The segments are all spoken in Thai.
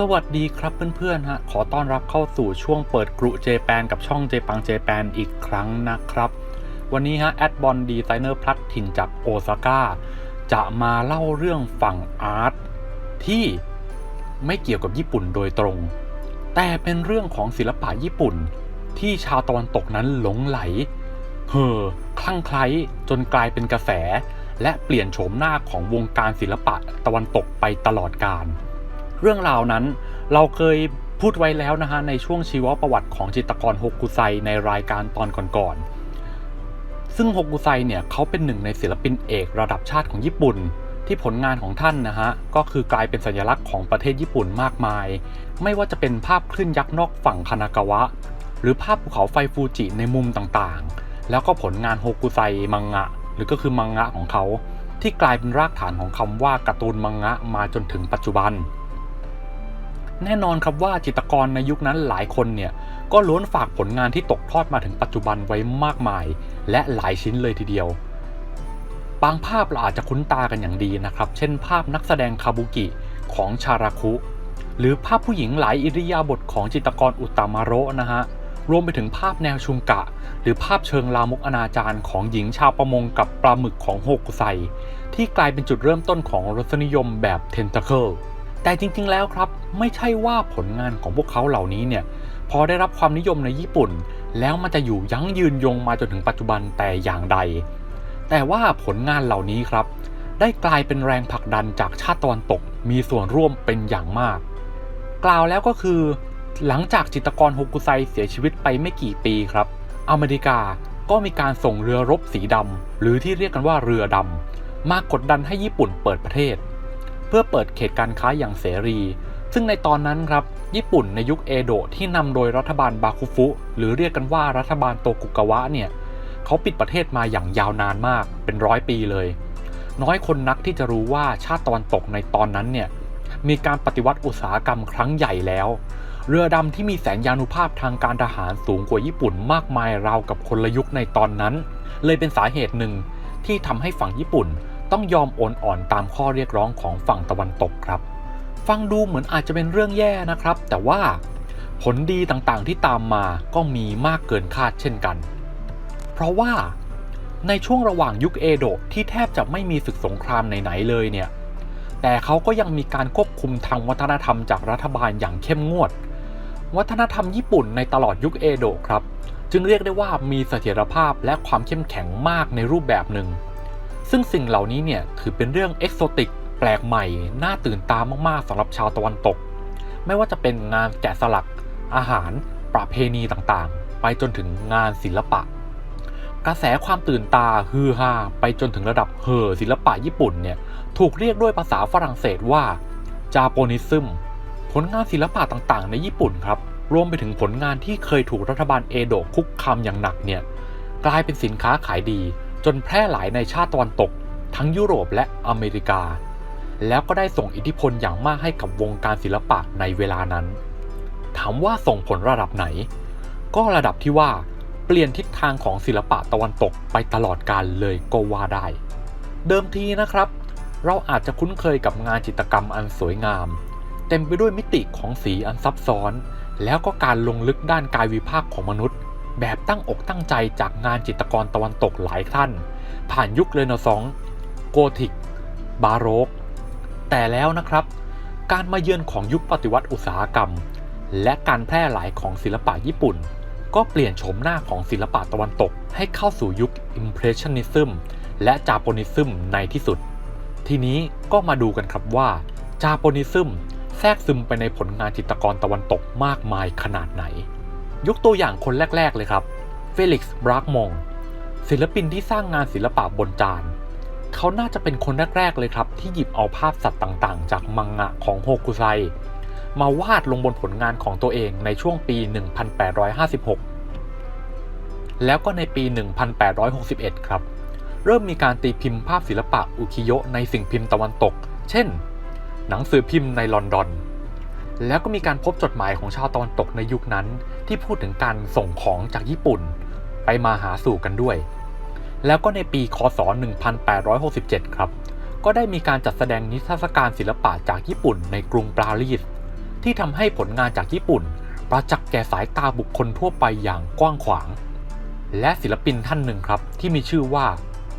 สวัสดีครับเพื่อนๆฮะขอต้อนรับเข้าสู่ช่วงเปิดกรุเจแปนกับช่องเจปังเจแปนอีกครั้งนะครับ วันนี้ฮะแอดบอลดีไซเนอร์พลัดถิ่นจากโอซาก้าจะมาเล่าเรื่องฝั่งอาร์ตที่ไม่เกี่ยวกับญี่ปุ่นโดยตรง แต่เป็นเรื่องของศิลปะญี่ปุ่น ที่ชาวตะวันตกนั้นหลงไหล เห่อคลั่งไคล้จนกลายเป็นกระแส และเปลี่ยนโฉมหน้าของวงการศิลปะตะวันตกไปตลอดกาล เรื่องราวนั้นเราเคยพูดไว้แล้วนะฮะในช่วงชีวประวัติของจิตกรฮกกุไซในรายการตอนก่อนๆ ซึ่งฮกกุไซเนี่ยเขาเป็นหนึ่งในศิลปินเอกระดับชาติของญี่ปุ่น ที่ผลงานของท่านนะฮะก็คือกลายเป็นสัญลักษณ์ของประเทศญี่ปุ่นมากมาย ไม่ว่าจะเป็นภาพคลื่นยักษ์นอกฝั่งคานากาวะ หรือภาพภูเขาไฟฟูจิในมุมต่างๆ แล้วก็ผลงานโฮกุไซมังงะ หรือก็คือมังงะของเขาที่กลายเป็นรากฐานของคำว่าการ์ตูนมังงะมาจนถึงปัจจุบัน แน่นอนครับว่าจิตรกรในยุคนั้นหลายคนเนี่ยก็ล้วนฝากผลงานที่ตกทอดมาถึงปัจจุบันไว้มากมาย และหลายชิ้นเลยทีเดียวบางภาพเราอาจจะคุ้นตากันอย่างดีนะครับ เช่นภาพนักแสดงคาบุกิของชาราคุ หรือภาพผู้หญิงหลายอิริยาบถของจิตรกรอุตตามาโรนะฮะ รวมไปถึงภาพแนวชุงกะ หรือภาพเชิงลามกอนาจารของหญิงชาวประมงกับปลาหมึกของโฮกุไซที่กลายเป็นจุดเริ่มต้นของรสนิยมแบบเทนต a เคิล แต่จริงๆแล้วครับ ไม่ใช่ว่าผลงานของพวกเขาเหล่านี้เนี่ยพอได้รับความนิยมในญี่ปุ่น แล้วมันจะอยู่ยั้งยืนยงมาจนถึงปัจจุบันแต่อย่างใด แต่ว่าผลงานเหล่านี้ครับ ได้กลายเป็นแรงผลักดันจากชาติตะวันตกมีส่วนร่วมเป็นอย่างมาก กล่าวแล้วก็คือ หลังจากจิตรกรฮกุไซเสียชีวิตไปไม่กี่ปีครับ อเมริกาก็มีการส่งเรือรบสีดำหรือที่เรียกกันว่าเรือดำมากดดันให้ญี่ปุ่นเปิดประเทศ เพื่อเปิดเขตการค้าอย่างเสรี ซึ่งในตอนนั้นครับญี่ปุ่นในยุคเอโดะที่นำโดยรัฐบาลบาคุฟุ หรือเรียกกันว่ารัฐบาลโตกุกาวะเนี่ยเขาปิดประเทศมาอย่างยาวนานมากเป็นร้อยปีเลย น้อยคนนักที่จะรู้ว่าชาติตะวันตกในตอนนั้นเนี่ยมีการปฏิวัติอุตสาหกรรมครั้งใหญ่แล้ว เรือดำที่มีแสนยานุภาพทางการทหารสูงกว่าญี่ปุ่นมากมายราวกับคนละยุคในตอนนั้น เลยเป็นสาเหตุหนึ่งที่ทำให้ฝั่งญี่ปุ่น ต้องยอมโอนอ่อนตามข้อเรียกร้องของฝั่งตะวันตกครับ ฟังดูเหมือนอาจจะเป็นเรื่องแย่นะครับ แต่ว่าผลดีต่างๆที่ตามมาก็มีมากเกินคาดเช่นกัน เพราะว่าในช่วงระหว่างยุคเอโดะที่แทบจะไม่มีศึกสงครามไหนๆเลยเนี่ย แต่เขาก็ยังมีการควบคุมทางวัฒนธรรมจากรัฐบาลอย่างเข้มงวด วัฒนธรรมญี่ปุ่นในตลอดยุคเอโดะครับ จึงเรียกได้ว่ามีเสถียรภาพและความเข้มแข็งมากในรูปแบบหนึ่ง ซึ่งสิ่งเหล่านี้เนี่ยถือเป็นเรื่องเอกโซติกแปลกใหม่ น่าตื่นตามากๆสำหรับชาวตะวันตก ไม่ว่าจะเป็นงานแกะสลัก อาหาร ประเพณีต่างๆ ไปจนถึงงานศิลปะ กระแสความตื่นตาฮือฮาไปจนถึงระดับเห่อศิลปะญี่ปุ่นเนี่ยถูกเรียกด้วยภาษาฝรั่งเศสว่าจาโปนิซึมผลงานศิลปะต่างๆ ในญี่ปุ่นครับรวมไปถึงผลงานที่เคยถูกรัฐบาลเอโดะคุกคามอย่างหนักเนี่ยกลายเป็นสินค้าขายดี จนแพร่หลายในชาติตะวันตก ทั้งยุโรปและอเมริกา แล้วก็ได้ส่งอิทธิพลอย่างมากให้กับวงการศิลปะในเวลานั้น ถามว่าส่งผลระดับไหน ก็ระดับที่ว่าเปลี่ยนทิศทางของศิลปะตะวันตกไปตลอดกาลเลยก็ว่าได้ เดิมทีนะครับ เราอาจจะคุ้นเคยกับงานจิตรกรรมอันสวยงาม เต็มไปด้วยมิติของสีอันซับซ้อน แล้วก็การลงลึกด้านกายวิภาคของมนุษย์ แบบตั้งอกตั้งใจจากงานจิตรกรตะวันตกหลายท่าน ผ่านยุคเรเนซองส์โกธิก บาโรก แต่แล้วนะครับ การมาเยือนของยุคปฏิวัติอุตสาหกรรม และการแพร่หลายของศิลปะญี่ปุ่น ก็เปลี่ยนโฉมหน้าของศิลปะตะวันตก ให้เข้าสู่ยุค Impressionism และ Japonism ในที่สุด ทีนี้ก็มาดูกันครับว่า Japonism แทรกซึมไปในผลงานจิตรกรตะวันตกมากมายขนาดไหน ยกตัวอย่างคนแรก ๆ เลยครับ เฟลิกซ์ บรากมอง ศิลปินที่สร้างงานศิลปะบนจาน เขาน่าจะเป็นคนแรก ๆ เลยครับ ที่หยิบเอาภาพสัตว์ต่างๆ จากมังงะของโฮกุไซ มาวาดลงบนผลงานของตัวเองในช่วงปี 1856 แล้วก็ในปี 1861 ครับ เริ่มมีการตีพิมพ์ภาพศิลปะอุคิโยในสิ่งพิมพ์ตะวันตก เช่น หนังสือพิมพ์ในลอนดอน แล้วก็มีการพบจดหมายของชาวตะวันตกในยุคนั้น ที่พูดถึงการส่งของจากญี่ปุ่น ไปมาหาสู่กันด้วย แล้วก็ในปีคศ 1867 ครับ ก็ได้มีการจัดแสดงนิทรรศการศิลปะจากญี่ปุ่นในกรุงปารีสที่ทำให้ผลงานจากญี่ปุ่น ประจักษ์แก่สายตาบุคคลทั่วไปอย่างกว้างขวาง และศิลปินท่านหนึ่งครับที่มีชื่อว่า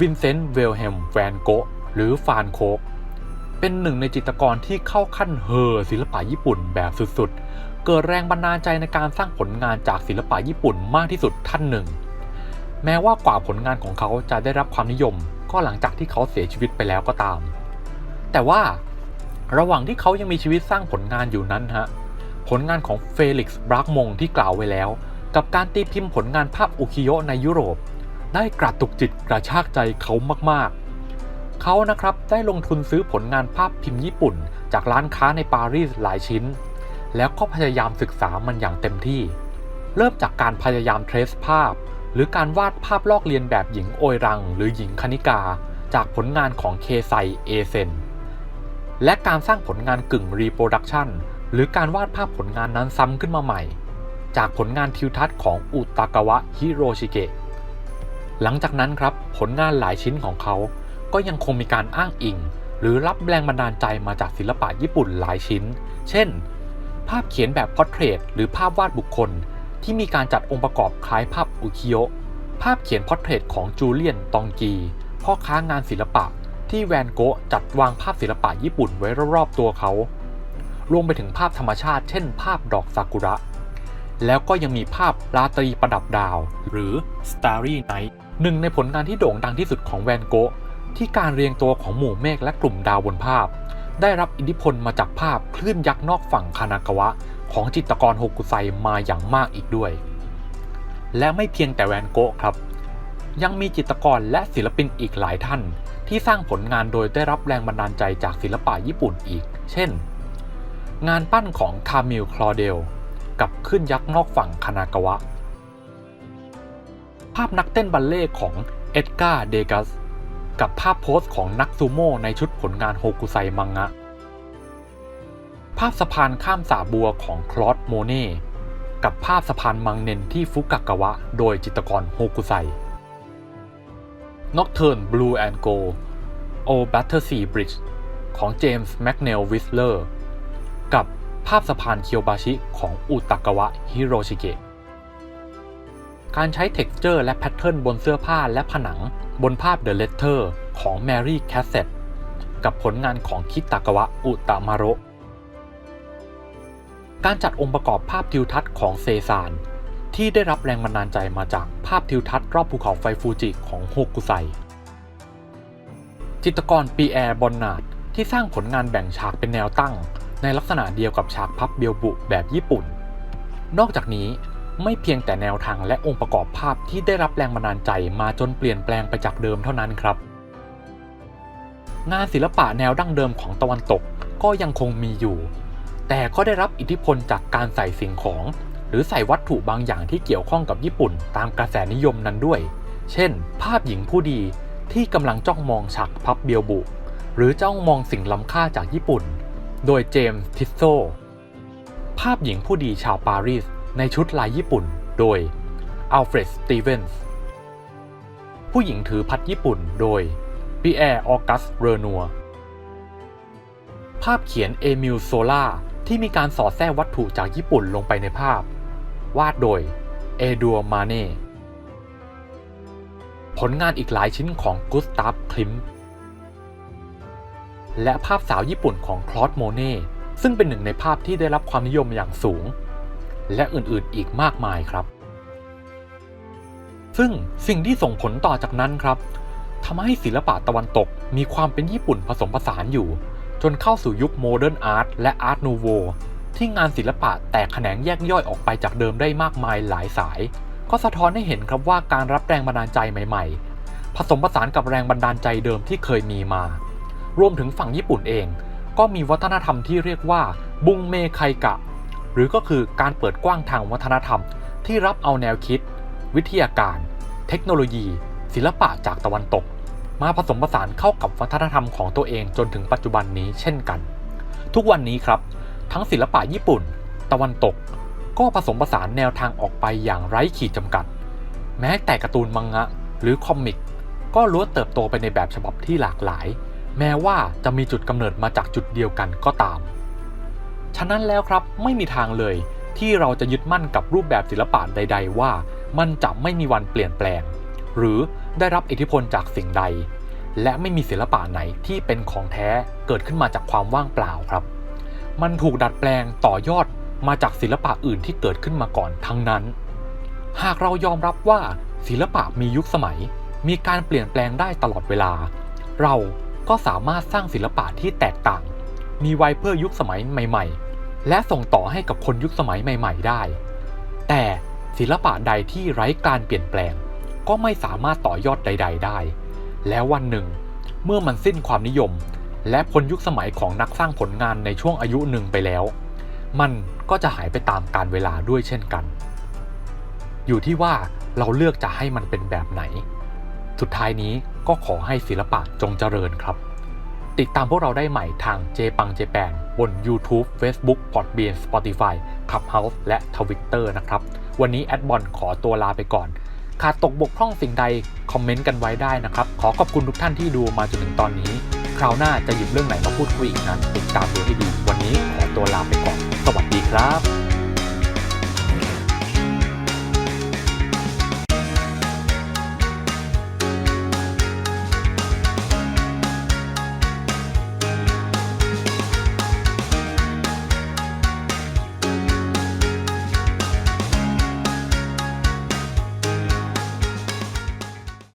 วินเซนต์เวลเฮมแวนโกหรือฟานโคก เป็นหนึ่งในจิตรกรที่เข้าขั้นเฮอศิลปะญี่ปุ่นแบบสุดๆ เกิดแรงบันดาลใจในการสร้างผลงานจากศิลปะญี่ปุ่นมากที่สุดท่านหนึ่ง แม้ว่ากว่าผลงานของเขาจะได้รับความนิยม ก็หลังจากที่เขาเสียชีวิตไปแล้วก็ตาม แต่ว่าระหว่างที่เขายังมีชีวิตสร้างผลงานอยู่นั้นฮะผลงานของเฟลิกซ์บรักมงที่กล่าวไว้แล้ว กับการตีพิมพ์ผลงานภาพอุคิโยในยุโรป ได้กระตุกจิตกระชากใจเขามากๆ เขานะครับได้ลงทุนซื้อผลงานภาพพิมพ์ญี่ปุ่น จากร้านค้าในปารีสหลายชิ้น แล้วก็พยายามศึกษามันอย่างเต็มที่ เริ่มจากการพยายามเทรสภาพ หรือการวาดภาพลอกเลียนแบบหญิงโอยรัง หรือหญิงคณิกา จากผลงานของเคไซเอเซนและการสร้างผลงานกึ่งรีโปรดักชันหรือการวาดภาพผลงานนั้นซ้ำขึ้นมาใหม่ จากผลงานทิวทัศน์ของอุตากาวะฮิโรชิเกะหลังจากนั้นครับผลงานหลายชิ้นของเขา ก็ยังคงมีการอ้างอิง หรือรับแรงบันดาลใจมาจากศิลปะญี่ปุ่นหลายชิ้น เช่น ภาพเขียนแบบพอร์เทรตหรือภาพวาดบุคคล ที่มีการจัดองค์ประกอบคล้ายภาพอุคิโยะภาพเขียนพอร์เทรตของจูเลียนตองกีพ่อค้างานศิลปะที่แวนโกะจัดวางภาพศิลปะญี่ปุ่นไว้รอบๆตัวเขา รวมไปถึงภาพธรรมชาติ เช่น ภาพดอกซากุระ แล้วก็ยังมีภาพราตรีประดับดาว หรือ Starry Night หนึ่งในผลงานที่โด่งดังที่สุดของแวนโกะ ที่การเรียงตัวของหมู่เมฆและกลุ่มดาวบนภาพ ได้รับอิทธิพลมาจากภาพคลื่นยักษ์นอกฝั่งคานากาวะ ของจิตรกรโฮกุไซมาอย่างมากอีกด้วย และไม่เพียงแต่แวนโกะครับ ยังมีจิตรกรและศิลปินอีกหลายท่าน ที่สร้างผลงานโดยได้รับแรงบันดาลใจจากศิลปะญี่ปุ่นอีก เช่น งานปั้นของคามิลคลอเดลกับขึ้นยักษ์นอกฝั่งคานากาวะ ภาพนักเต้นบัลเล่ของเอ็ดการ์เดกัส กับภาพโพสของนักซูโม่ในชุดผลงานโฮกุไซมังงะ ภาพสะพานข้ามสาบัวของคลอสโมเน่กับภาพสะพานมังเนนที่ฟุกากาวะ โดยจิตรกรโฮกุไซ Nocturne Blue and Gold O Battersea Bridge ของเจมส์แมคเนลวิสเลอร์กับภาพสะพานเคียวบาชิของอุตากาวะฮิโรชิเกะ การใช้เท็กซ์เจอร์และแพทเทิร์นบนเสื้อผ้าและผนังบนภาพ The Letter ของแมรี่แคสเซตกับผลงานของคิตากาวะอุตามาโรการจัดองค์ประกอบภาพทิวทัศน์ของเซซาน ที่ได้รับแรงบันดาลใจมาจากภาพทิวทัศน์รอบภูเขาไฟฟูจิของโฮกุไซ จิตรกรปีแอร์บอนนาดที่สร้างผลงานแบ่งฉากเป็นแนวตั้ง ในลักษณะเดียวกับฉากพับเบียวบุแบบญี่ปุ่น นอกจากนี้ ไม่เพียงแต่แนวทางและองค์ประกอบภาพที่ได้รับแรงบันดาลใจมาจนเปลี่ยนแปลงไปจากเดิมเท่านั้นครับ งานศิลปะแนวดั้งเดิมของตะวันตกก็ยังคงมีอยู่ แต่ก็ได้รับอิทธิพลจากการใส่สิ่งของ หรือใส่วัตถุบางอย่างที่เกี่ยวข้องกับญี่ปุ่นตามกระแสนิยมนั้นด้วย เช่น ภาพหญิงผู้ดีที่กำลังจ้องมองฉากพับเบียวบุ หรือจ้องมองสิ่งล้ำค่าจากญี่ปุ่น โดยเจมส์ทิสโซภาพหญิงผู้ดีชาวปารีส ในชุดลายญี่ปุ่น โดยอัลเฟรด สตีเวนส์ ผู้หญิงถือพัดญี่ปุ่นโดยปีแอร์ ออกัส เรนัว ภาพเขียนเอมิล โซล่า ที่มีการสอดแทรกวัตถุจากญี่ปุ่นลงไปในภาพ วาดโดย เอดัวมาเน่ ผลงานอีกหลายชิ้นของกุสตาฟ คลิม และภาพสาวญี่ปุ่นของคลอสโมเน่ ซึ่งเป็นหนึ่งในภาพที่ได้รับความนิยมอย่างสูง และอื่นๆอีกมากมายครับ ซึ่งสิ่งที่ส่งผลต่อจากนั้นครับทำให้ศิลปะตะวันตกมีความเป็นญี่ปุ่นผสมผสานอยู่ จนเข้าสู่ยุคโมเดิร์นอาร์ตและอาร์ตนูโวที่งานศิลปะแตกแขนงแยกย่อยออกไปจากเดิมได้มากมายหลายสาย ก็สะท้อนให้เห็นครับว่าการรับแรงบันดาลใจใหม่ๆ ผสมผสานกับแรงบันดาลใจเดิมที่เคยมีมา รวมถึงฝั่งญี่ปุ่นเอง ก็มีวัฒนธรรมที่เรียกว่าบุงเมไคกะ หรือก็คือการเปิดกว้างทางวัฒนธรรม ที่รับเอาแนวคิด วิทยาการ เทคโนโลยี ศิลปะจากตะวันตก มาผสมผสานเข้ากับวัฒนธรรมของตัวเองจนถึงปัจจุบันนี้เช่นกัน ทุกวันนี้ครับ ทั้งศิลปะญี่ปุ่น ตะวันตก ก็ผสมผสานแนวทางออกไปอย่างไร้ขีดจำกัด แม้แต่การ์ตูนมังงะ หรือคอมิกก็ล้วนเติบโตไปในแบบฉบับที่หลากหลาย แม้ว่าจะมีจุดกำเนิดมาจากจุดเดียวกันก็ตาม ฉะนั้นแล้วครับไม่มีทางเลย ที่เราจะยึดมั่นกับรูปแบบศิลปะใด ๆ ว่า มันจะไม่มีวันเปลี่ยนแปลง หรือได้รับอิทธิพลจากสิ่งใด และไม่มีศิลปะไหนที่เป็นของแท้เกิดขึ้นมาจากความว่างเปล่าครับ มันถูกดัดแปลงต่อยอดมาจากศิลปะอื่นที่เกิดขึ้นมาก่อนทั้งนั้น หากเรายอมรับว่าศิลปะมียุคสมัย มีการเปลี่ยนแปลงได้ตลอดเวลา เราก็สามารถสร้างศิลปะที่แตกต่าง มีไวเพื่อยุคสมัยใหม่ ๆ และส่งต่อให้กับคนยุคสมัยใหม่ ๆ ได้ แต่ศิลปะใดที่ไร้การเปลี่ยนแปลง ก็ไม่สามารถต่อยอดใด ๆ ได้ แล้ววันหนึ่ง เมื่อมันสิ้นความนิยม และพ้นยุคสมัยของนักสร้างผลงานในช่วงอายุหนึ่งไปแล้ว มันก็จะหายไปตามกาลเวลาด้วยเช่นกัน อยู่ที่ว่าเราเลือกจะให้มันเป็นแบบไหน สุดท้ายนี้ก็ขอให้ศิลปะจงเจริญครับ ติดตามพวกเราได้ใหม่ทาง j p a n g Japan บน YouTube Facebook Podbean Spotify Clubhouse และ Twitter นะครับ วันนี้แอดบอลขอตัวลาไปก่อน ขาดตกบกพร่องสิ่งใด คอมเมนต์กันไว้ได้นะครับ ขอขอบคุณทุกท่านที่ดูมาจนถึงตอนนี้ คราวหน้าจะหยิบเรื่องไหนมาพูดคุยอีกนั้นติดตามดูให้ดี วันนี้ขอตัวลาไปก่อน สวัสดีครับ